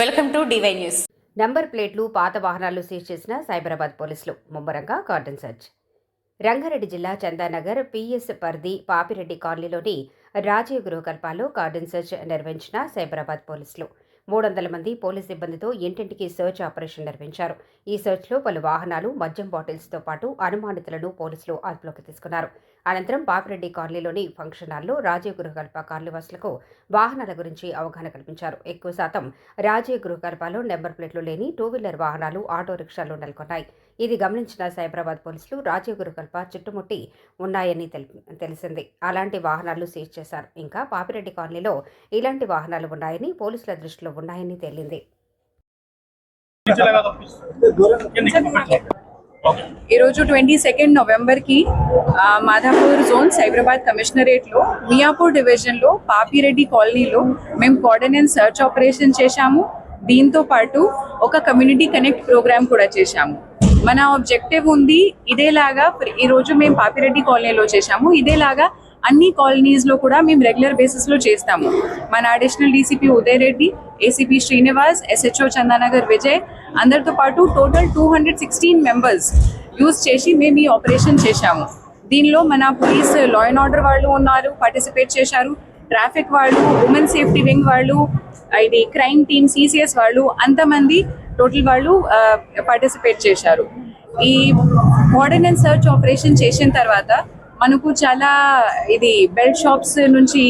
Welcome to DY news. Number ప్లేట్లు పాత వాహనాలు సీజ్ చేసిన సైబరాబాద్ పోలీసులు. ముమ్మరంగా కార్డన్ సెర్చ్. రంగారెడ్డి జిల్లా చందానగర్ పిఎస్ పరిధి పాపిరెడ్డి కాలనీలోని రాజీవ్ గృహకల్పాల్లో కార్డన్ సెర్చ్ నిర్వహించిన సైబరాబాద్ పోలీసులు. మూడు వందల మంది పోలీస్ సిబ్బందితో ఇంటింటికి సెర్చ్ ఆపరేషన్ నిర్వహించారు. ఈ సెర్చ్లో పలు వాహనాలు మద్యం బాటిల్స్తో పాటు అనుమానితులను పోలీసులు అదుపులోకి తీసుకున్నారు. అనంతరం పాపిరెడ్డి కాలనీలోని ఫంక్షన్ హాల్లో రాజీవ్ గృహకల్ప కార్నివాసులకు వాహనాల గురించి అవగాహన కల్పించారు. ఎక్కువ శాతం రాజీవ్ గృహకల్పలో నెంబర్ ప్లేట్లు లేని టూ వీలర్ వాహనాలు ఆటో రిక్షాలు నెలకొన్నాయి. ఇది గమనించిన సైబరాబాద్ పోలీసులు రాజీవ్ గృహకల్ప చుట్టుముట్టి ఉన్నాయని తెలి- తెలిసింది. అలాంటి వాహనాలు సీజ్ చేశారు. ఇంకా పాపిరెడ్డి కాలనీలో ఇలాంటి వాహనాలు ఉన్నాయని పోలీసుల దృష్టిలో ఉన్నాయని తేలింది. ఈరోజు ట్వంటీ సెకండ్ నవంబర్కి ఆ, మాధాపూర్ జోన్ సైబరాబాద్ కమిషనరేట్లో మియాపూర్ డివిజన్లో పాపిరెడ్డి కాలనీలో మేము కోఆర్డినెన్స్ సర్చ్ ఆపరేషన్ చేశాము. దీంతో పాటు ఒక కమ్యూనిటీ కనెక్ట్ ప్రోగ్రామ్ కూడా చేశాము. మన ఆబ్జెక్టివ్ ఉంది ఇదేలాగా ఈరోజు మేము పాపిరెడ్డి కాలనీలో చేశాము. ఇదేలాగా అన్ని కాలనీస్లో కూడా మేము రెగ్యులర్ బేసిస్లో చేస్తాము. మన additional DCP Uday Reddy ACP Srinivas SHO Chandanagar Vijay అందరితో పాటు total two hundred sixteen members use చేసి మేము ఈ ఆపరేషన్ చేశాము. దీనిలో మన పోలీస్ లా అండ్ ఆర్డర్ వాళ్ళు ఉన్నారు పార్టిసిపేట్ చేశారు. ట్రాఫిక్ వాళ్ళు ఉమెన్ సేఫ్టీ వింగ్ వాళ్ళు ఇది క్రైమ్ టీమ్ సిసిఎస్ వాళ్ళు అంతమంది టోటల్ వాళ్ళు పార్టిసిపేట్ చేశారు. ఈ ఆర్డినెన్స్ సర్చ్ ఆపరేషన్ చేసిన తర్వాత మనకు చాలా ఇది బెల్ట్ షాప్స్ నుంచి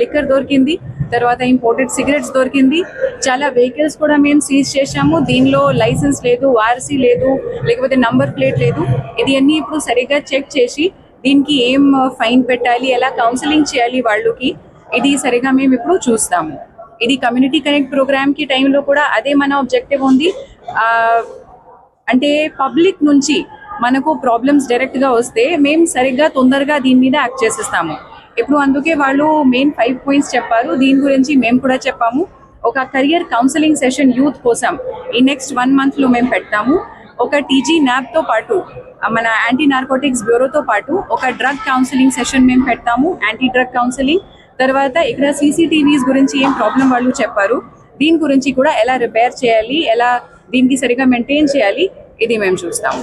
లిక్కర్ దొరికింది తర్వాత ఇంపోర్టెడ్ సిగరెట్స్ దొరికింది. చాలా వెహికల్స్ కూడా మేము సీజ్ చేశాము. దీనిలో లైసెన్స్ లేదు ఆర్సీ లేదు లేకపోతే నంబర్ ప్లేట్ లేదు. ఇది అన్ని ఇప్పుడు సరిగ్గా చెక్ చేసి దీనికి ఏం ఫైన్ పెట్టాలి ఎలా కౌన్సిలింగ్ చేయాలి వాళ్ళకి ఇది సరిగా మేము ఇప్పుడు చూస్తాము. ఇది కమ్యూనిటీ కనెక్ట్ ప్రోగ్రామ్కి టైంలో కూడా అదే మన ఆబ్జెక్టివ్ ఉంది. అంటే పబ్లిక్ నుంచి మనకు ప్రాబ్లమ్స్ డైరెక్ట్గా వస్తే మేము సరిగ్గా తొందరగా దీని మీద యాక్ట్ చేసేస్తాము. ఇప్పుడు అందుకే వాళ్ళు మెయిన్ ఫైవ్ పాయింట్స్ చెప్పారు. దీని గురించి మేము కూడా చెప్పాము. ఒక కెరియర్ కౌన్సిలింగ్ సెషన్ యూత్ కోసం ఈ నెక్స్ట్ వన్ మంత్లో మేము పెడతాము. ఒక టీజీ న్యాప్తో పాటు మన యాంటీ నార్కోటిక్స్ బ్యూరోతో పాటు ఒక డ్రగ్ కౌన్సిలింగ్ సెషన్ మేము పెడతాము. యాంటీ డ్రగ్ కౌన్సిలింగ్ తర్వాత ఇక్కడ సీసీటీవీస్ గురించి ఏం ప్రాబ్లం వాళ్ళు చెప్పారు. దీని గురించి కూడా ఎలా రిపేర్ చేయాలి ఎలా దీనికి సరిగా మెయింటైన్ చేయాలి ఇది మేము చూస్తాము.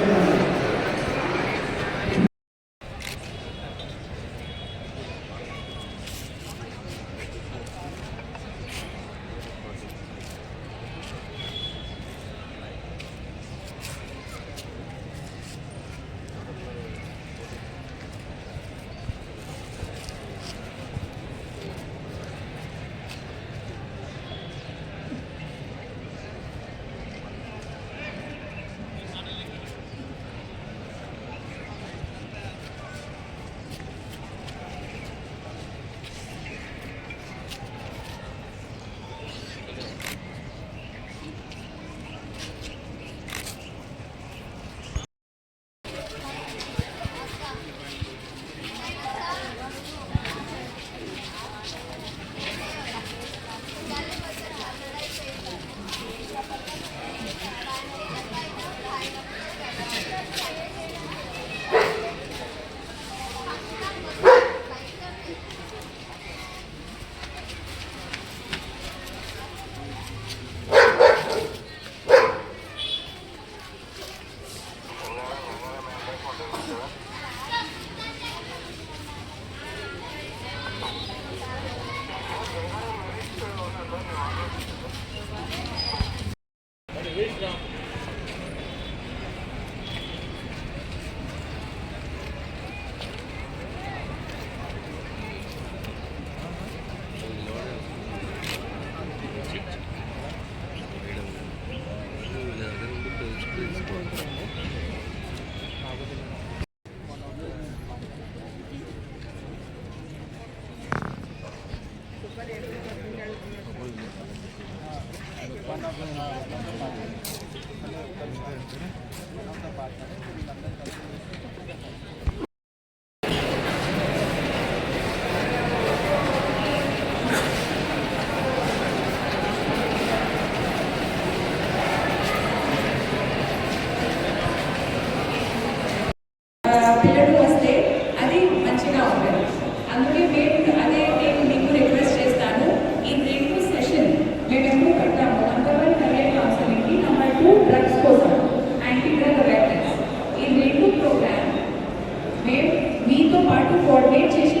Thank you. నాకు కోఆర్డినేట్ చేసి